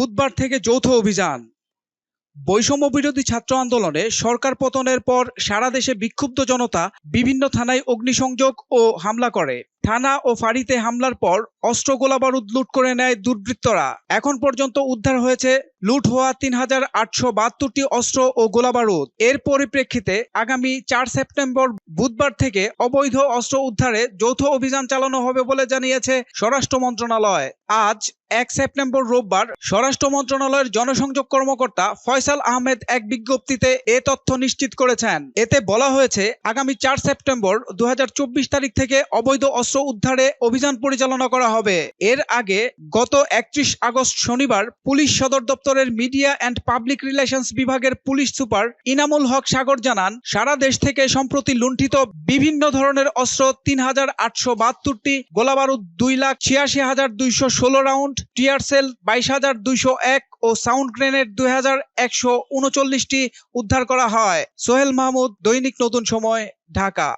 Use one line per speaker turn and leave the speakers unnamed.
বুধবার থেকে যৌথ অভিযান। বৈষম্য বিরোধী ছাত্র আন্দোলনে সরকার পতনের পর সারা দেশে বিক্ষুব্ধ জনতা বিভিন্ন থানায় অগ্নিসংযোগ ও হামলা করে। থানা ও ফাঁড়িতে হামলার পর অস্ত্র গোলাবারুদ লুট করে নেয় দুর্বৃত্তরা। এখন পর্যন্ত উদ্ধার হয়েছে লুট হওয়া তিন হাজার আটশো বাহাত্তরটি অস্ত্র ও গোলাবারুদ। এর পরিপ্রেক্ষিতে আগামী চার সেপ্টেম্বর বুধবার থেকে অবৈধ অস্ত্র উদ্ধারে যৌথ অভিযান চালানো হবে বলে জানিয়েছে স্বরাষ্ট্র মন্ত্রণালয়। আজ এক সেপ্টেম্বর রোববার স্বরাষ্ট্র মন্ত্রণালয়ের জনসংযোগ কর্মকর্তা ফয়সাল আহমেদ এক বিজ্ঞপ্তিতে এ তথ্য নিশ্চিত করেছেন। এতে বলা হয়েছে, আগামী চার সেপ্টেম্বর দুহাজার চব্বিশ তারিখ থেকে অবৈধ অস্ত্র উদ্ধারে অভিযান পরিচালনা করা হবে। এর আগে গত একত্রিশ আগস্ট শনিবার পুলিশ সদর দপ্তরের মিডিয়া অ্যান্ড পাবলিক রিলেশনস বিভাগের পুলিশ সুপার ইনামুল হক সাগর জানান, সারা দেশ থেকে সম্প্রতি লুণ্ঠিত বিভিন্ন ধরনের অস্ত্র তিন হাজার আটশো বাহাত্তরটি, গোলাবারুদ দুই লাখ ছিয়াশি হাজার দুইশো ষোলো রাউন্ড, টিয়ার সেল বাইশ হাজার দুইশো এক ও সাউন্ড গ্রেনেড দুই হাজার একশো উনচল্লিশটি উদ্ধার করা হয়। সোহেল মাহমুদ, দৈনিক নতুন সময়, ঢাকা।